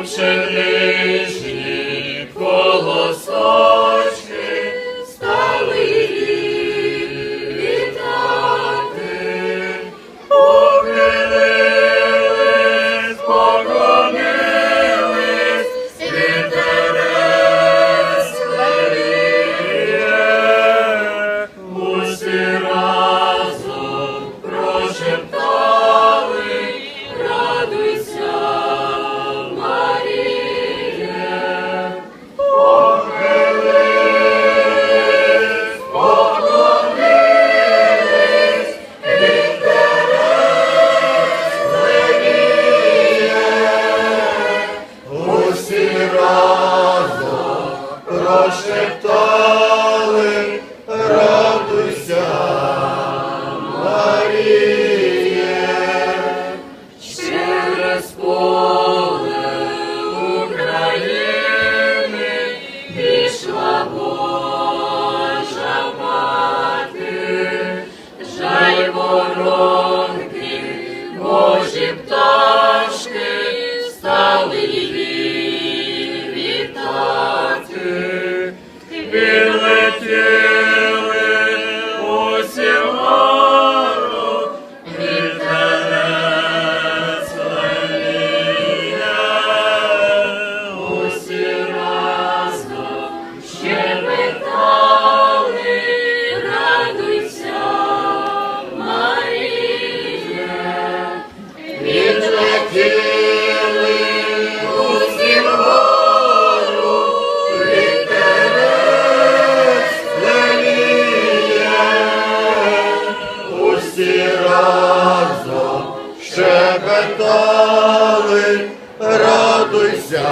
Absolute. Пішла Божа мати, жаль воронки, щебетали, радуйся.